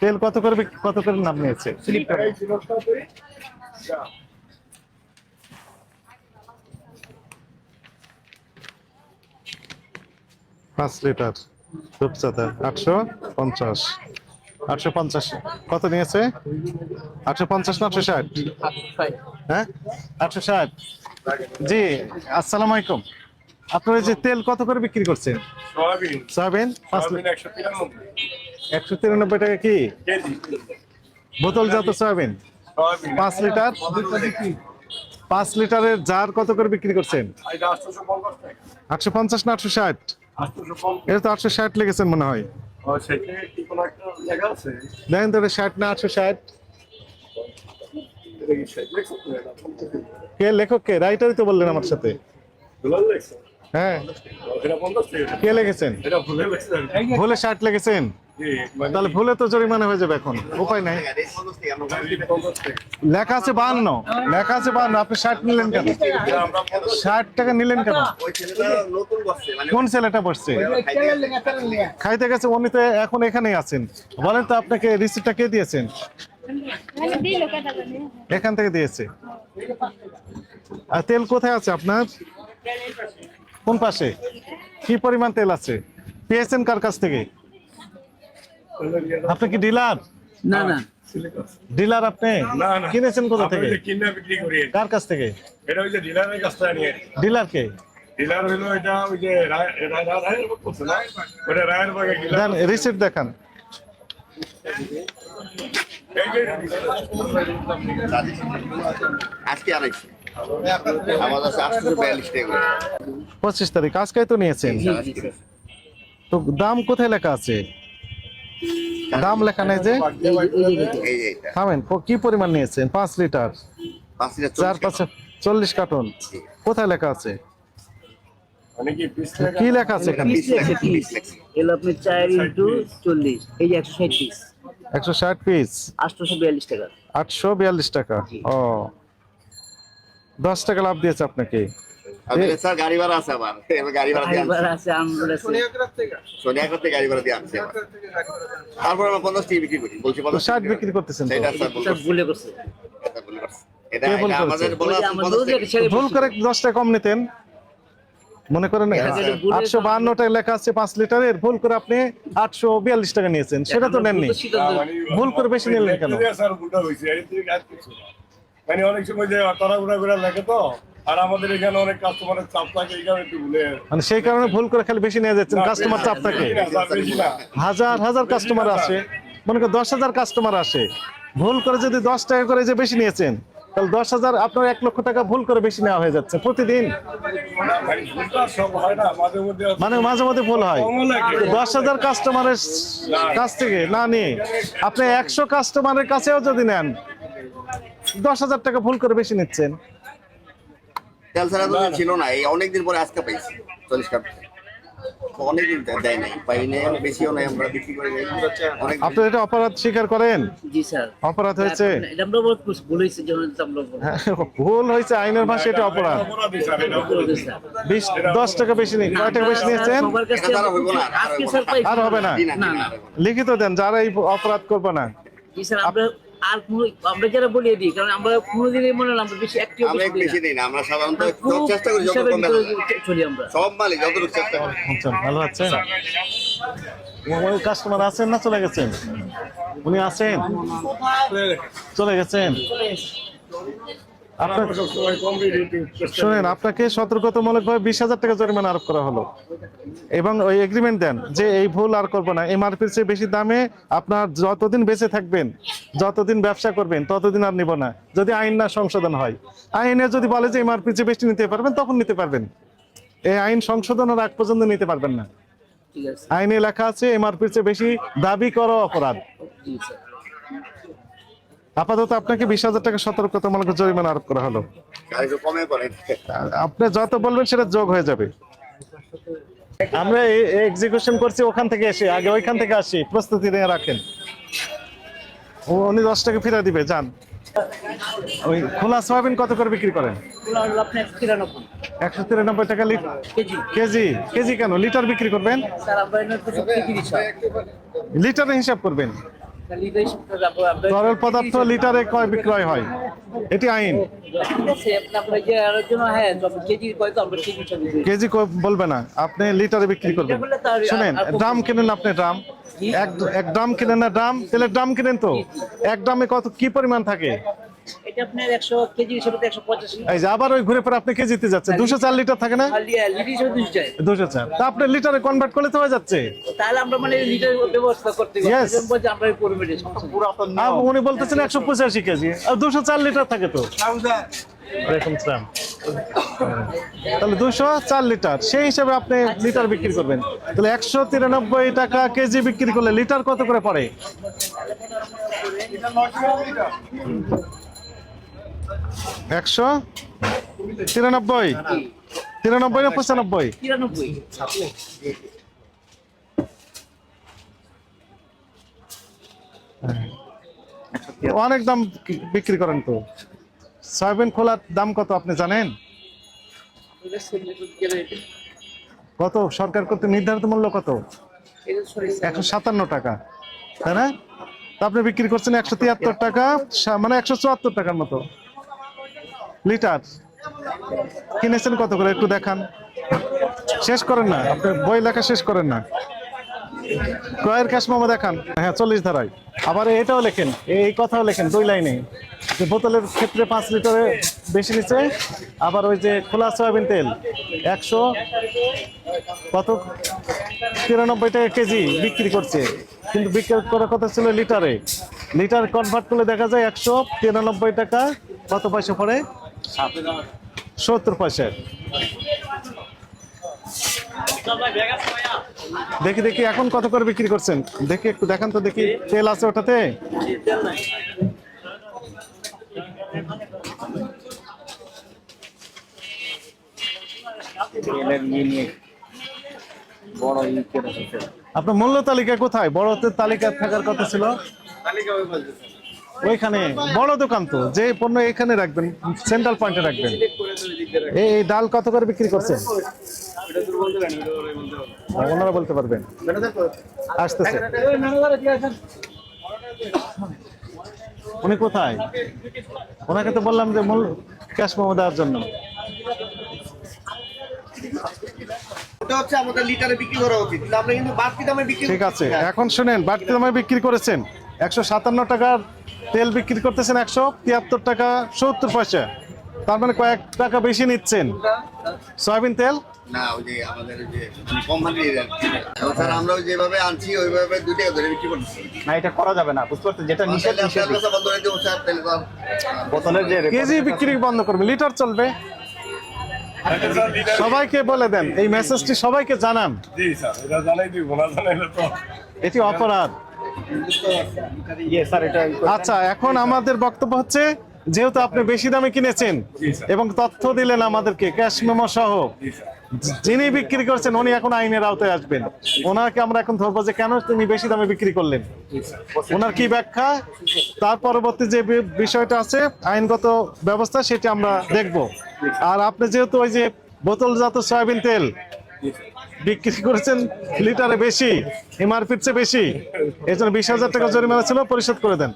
তেল কত করে কত করে নাম নিয়েছে? পাঁচ লিটার রূপচাঁদা আটশো পঞ্চাশ। আটশো পঞ্চাশ। কত নিয়েছে? আটশো পঞ্চাশ না আটশো ষাট? হ্যাঁ? আটশো ষাট। জি আসসালামু আলাইকুম। আপনার যে তেল কত করে বিক্রি করছেন? সয়াবিন। সয়াবিন? পাঁচ একশো তিরানব্বই টাকা কি? কেজি। বোতলজাত সয়াবিন। পাঁচ লিটার? পাঁচ লিটারের জার কত করে বিক্রি করছেন? আটশো পঞ্চাশ না আটশো ষাট? এটা তো আটশো ষাট লেগেছেন মনে হয়। দেখেন তো ষাট না আটশো ষাট? কি লেখক কে রাইটারই তো বললেন আমার সাথে। হ্যাঁ। কে লেগেছেন ভুলে ষাট লেগেছেন? তাহলে ভুলে তো জরিমানা হয়ে যাবে এখন। উপায় নাই। লেখা আছে বান্ন লেখা আছে বান্ন আপনি ষাট নিলেন কেন? ষাট টাকা নিলেন কেন? মানে কোন ছেলেটা বসছে খাইতে গেছে, উনি তো এখন এখানেই আছেন। বলেন তো আপনাকে রিসিপ্টটা কে দিয়েছেন? মানে এখান থেকে দিয়েছে। আর তেল কোথায় আছে আপনার? কোন পাশে? কি পরিমাণ তেল আছে? পেয়েছেন কার কাছ থেকে? আপনি কি ডিলার না না ডিলার আপনি না, না। কিনেছেন কোথা আমরা থেকে ওই যে কিনা বিক্রি করি কার কাছ থেকে এটা ওই যে ডিলারের কাছ থেকে নিয়ে ডিলার কে ডিলার হইল এটা ওই যে রায়- রায়- রায়- রায়ের বাগ করছে না ওটা রায়ের বাগে ডিলার দেন রিসিপ্ট দেখান এই যে আজকে আনাইছি আমার কাছে আটশো বিয়াল্লিশ টাকা করে। পঁচিশ তারিখ আজকে তো নিয়েছেন আজকে। তো দাম কোথায় লেখা আছে দাম লেখা নাই যে? এই যে এইটা থামেন কি পরিমাণ নিয়েছেন? পাঁচ লিটার। চার চল্লিশ পাঁচে চল্লিশ কার্টন। কোথায় লেখা আছে? মানে কি পিস টাকা কি লেখা আছে এখানে? পিস লেখছে, পিস লেখছে। এলো আপনি চার ইন্টু চল্লিশ এই একশো ষাট পিস একশো ষাট পিস আটশোশো বিয়াল্লিশ টাকা। আটশো বিয়াল্লিশ টাকা। ও। দশ টাকা লাভ দিয়েছে আপনাকে। স্যার গাড়ি ভাড়া আছে আবার গাড়ি ভাড়া দিয়ে এবার আনছি। আছে আমরা সোনিয়া গাড়ি ভাড়া দিয়ে আনছি তারপর আমরা পঞ্চাশ টাকা বিক্রি করি বলছি পঞ্চাশ ষাট বিক্রি করতেছেন সেটা স্যার ভুলে করছে। ভুলে করছে। এটা কে ভুল এটা করেছে? আমাদের বলা ওই যে আছে আমার পঞ্চাশ দৌড়ে টাকা। একটা ছেলে ভুল বসছে। করে দশ কম নিতেন। মনে করেন আটশো বাহান্ন টাকা লেখা আছে পাঁচ লিটারের ভুল করে আপনি আটশো বিয়াল্লিশ টাকা নিয়েছেন। সেটা তো নেননি। ভুল নিই। ভুল করে বেশি নিলেন কেন? মানে অনেক সময় যে লেখে তো আর আমাদের এখানে অনেক কাস্টমারের চাপ থাকে এই কারণে একটু ভুলে মানে সেই কারণে ভুল করে খালি বেশি নিয়ে যাচ্ছেন কাস্টমার চাপ থাকে। হাজার হাজার কাস্টমার আসে মনে করেন দশ হাজার কাস্টমার আসে। ভুল করে যদি দশ টাকা করে যে বেশি নিয়েছেন তাহলে দশ হাজার আপনার এক লক্ষ টাকা ভুল করে বেশি নেওয়া হয়ে যাচ্ছে প্রতিদিন। মানে মাঝে মধ্যে ভুল হয়। দশ হাজার কাস্টমারের কাছ থেকে না নিয়ে আপনি একশো কাস্টমারের কাছেও যদি নেন দশ হাজার টাকা ভুল করে বেশি নিচ্ছেন। তেল ছাড়া তো ছিল না এই অনেকদিন পরে আজকে পাইছি চল্লিশ কাপ অনেকদিন দেয় নাই পাই নাই বেশিও নাই আমরা বিক্রি করে যাই আপনি এটা অপরাধ স্বীকার করেন জি স্যার অপরাধ হয়েছে এটা আমরা বহুত ভুল হয়েছে যেমন আমরা হ্যাঁ, ভুল হয়েছে আইনের ভাষায় এটা অপরাধ অপরাধী স্যার, এটা ভুল অপরাধী। হয়েছে, স্যার। বিশ দশ টাকা বেশি নেই কয় টাকা বেশি নিয়েছেন আর হবে না। লিখিত দেন যারা এই অপরাধ করবে না জি স্যার আমরা আর কোনো আমরা যারা বলিয়ে দিই কারণ আমরা কোনোদিনই মনে হলাম আমরা বেশি একটি আমরা বেশি দিই না আমরা সাধারণত চেষ্টা করি যত কম। চলি আমরা। সব মালে যতটুকু চেষ্টা করি। আচ্ছা ভালো আছেন? ওই কাস্টমার আছেন না চলে গেছেন? উনি আছেন? চলে গেছেন? শুনেন আপনাকে সতর্কতামূলক ভাবে বিশ হাজার টাকা জরিমানা আরোপ করা হলো। এবং ওই এগ্রিমেন্ট দেন যে এই ভুল আর করব না। এমআরপির চেয়ে বেশি দামে আপনার যতদিন বেঁচে থাকবেন যতদিন ব্যবসা করবেন ততদিন আর নিব না। যদি আইন না সংশোধন হয়। আইনে যদি বলে যে এমআরপির চেয়ে বেশি নিতে পারবেন তখন নিতে পারবেন। এই আইন সংশোধনের আগ পর্যন্ত নিতে পারবেন না। আইনে লেখা আছে এমআরপির চেয়ে বেশি দাবি করা অপরাধ। আপাতত আপনাকে বিশ হাজার টাকা সতর্কতামূলক জরিমানা আরোপ করা হলো। আপনি যত বলবেন সেটা যোগ হয়ে যাবে। আমরা এক্সিকিউশন করছি ওখান থেকে এসে আগে ওইখান থেকে আসি প্রস্তুতি নিয়ে রাখেন। ও উনি দশ টাকা ফিরে দিবে যান। ওই খোলা সয়াবিন কত করে বিক্রি করেন? এগুলো হলো আপনার একশো তিরানব্বই টাকা কেজি কেজি। কেজি কেন? লিটার বিক্রি করবেন? স্যার আমরা এনে কিছু বিক্রি স্যার লিটারে হিসাব করবেন। তরল পদার্থ লিটারে কয় বিক্রয় হয়। এটি আইন। হ্যাঁ কেজি বলবে না আপনি লিটারে বিক্রি করবেন। শুনেন ড্রাম কিনেন আপনি ড্রাম এক এক ড্রাম কিনেন না ড্রাম তেলের ড্রাম কিনেন তো। এক ড্রামে কত কি পরিমাণ থাকে? এটা আপনার একশো কেজি হিসেবে একশো পঁচাশি। এই যে আবার ওই ঘুরে পরে আপনি কেজিতে যাচ্ছে দুশো চার লিটার থাকে না? লিটার হিসেবে দুশো চার। তা আপনি লিটারে কনভার্ট করলে তো হয়ে যাচ্ছে। তাহলে আমরা মানে লিটার ব্যবস্থা করতে Yes. আমরা করব সমস্যা উনি বলতেছেন একশো পঁচাশি কেজি। আর দুশো চার লিটার থাকে তো? ওয়ালাইকুম আসসালাম। তাহলে দুশো চার লিটার। সেই হিসাবে আপনি লিটার বিক্রি করবেন। তাহলে একশো তিরানব্বই টাকা কেজি বিক্রি করলে লিটার কত করে পড়ে? একশো তিরানব্বই। তিরানব্বই না পঁচানব্বই? অনেক দাম বিক্রি করেন তো। সয়াবিন খোলার দাম কত আপনি জানেন? কত? সরকার কর্তৃক নির্ধারিত মূল্য কত? একশো সাতান্ন টাকা। তাই না? আপনি বিক্রি করছেন একশো তিয়াত্তর টাকা মানে একশো চুয়াত্তর টাকার মতো। লিটার। কিনেছেন কত করে? একটু দেখান। শেষ করেন না? আপনি বই লেখা শেষ করেন না? ক্রয়ের ক্যাশ মামা দেখান। হ্যাঁ চল্লিশ ধারায়। আবার এটাও লেখেন। এই কথাও লেখেন দুই লাইনে। যে বোতলের ক্ষেত্রে পাঁচ লিটারে বেশি নিচ্ছে আবার ওই যে খোলা সয়াবিন তেল, একশো কত? তিরানব্বই টাকা কেজি বিক্রি করছে। কিন্তু বিক্রি করার কথা ছিল লিটারে। লিটার কনভার্ট করলে দেখা যায় একশো তিরানব্বই টাকা, কত পয়সা পড়ে? সত্তর পয়সা দেখি দেখি, এখন কত করে বিক্রি করছেন? দেখি, একটু দেখান তো দেখি, তেল আছে ওটাতে? আপনার মূল্য তালিকা কোথায়? বড় তালিকা থাকার কথা ছিল। ওইখানে বড় দোকান তো যে পণ্য এখানে রাখবেন সেন্ট্রাল পয়েন্টে রাখবেন। এই ডাল কত করে বিক্রি করছেন? ওনারা বলতে পারবেন। আসতেছে। উনি কোথায়? ওনাকে তো বললাম যে মূল ক্যাশ মোমো দেওয়ার জন্য। ঠিক আছে এখন শুনেন বাড়তি দামে বিক্রি করেছেন। একশো সাতান্ন টাকার তেল বিক্রি করতেছেন একশো তিয়াত্তর টাকা সত্তর পয়সা। তার মানে কয়েক টাকা বেশি নিচ্ছেন। সয়াবিন তেল? না ওই যে আমাদের যে কোম্পানির স্যার আমরা ওই যেভাবে আনছি ওইভাবে দুই টাকা ধরে বিক্রি করছি না এটা করা যাবে না বুঝতে পারছেন? যেটা নিষেধ নিষেধ বন্ধ করে দেবো স্যার তাহলে বোতলের যে কেজি বিক্রি বন্ধ করবে লিটার চলবে। সবাইকে বলে দেন এই মেসেজটি সবাইকে জানান। জি স্যার এটা জানাই দিব না জানাইলে তো এটি অপরাধ। আচ্ছা এখন আমাদের বক্তব্য হচ্ছে, যেহেতু আপনি বেশি দামে কিনেছেন এবং তথ্য দিলেন আমাদেরকে, ক্যাশ মেমো সহ। যিনি বিক্রি করছেন, উনি এখন আইনের আওতায় আসবেন। ওনাকে আমরা এখন ধরবো যে, কেন তুমি বেশি দামে বিক্রি করলেন? ওনার কি ব্যাখ্যা? তার পরবর্তী যে বিষয়টা আছে, আইনগত ব্যবস্থা, সেটা আমরা দেখব। আর আপনি যেহেতু ওই যে বোতলজাত সয়াবিন তেল বিক্রি করেছেন লিটারে বেশি, এমআরপির চেয়ে বেশি। এই জন্য বিশ হাজার টাকা জরিমানা ছিল, পরিশোধ করে দেন।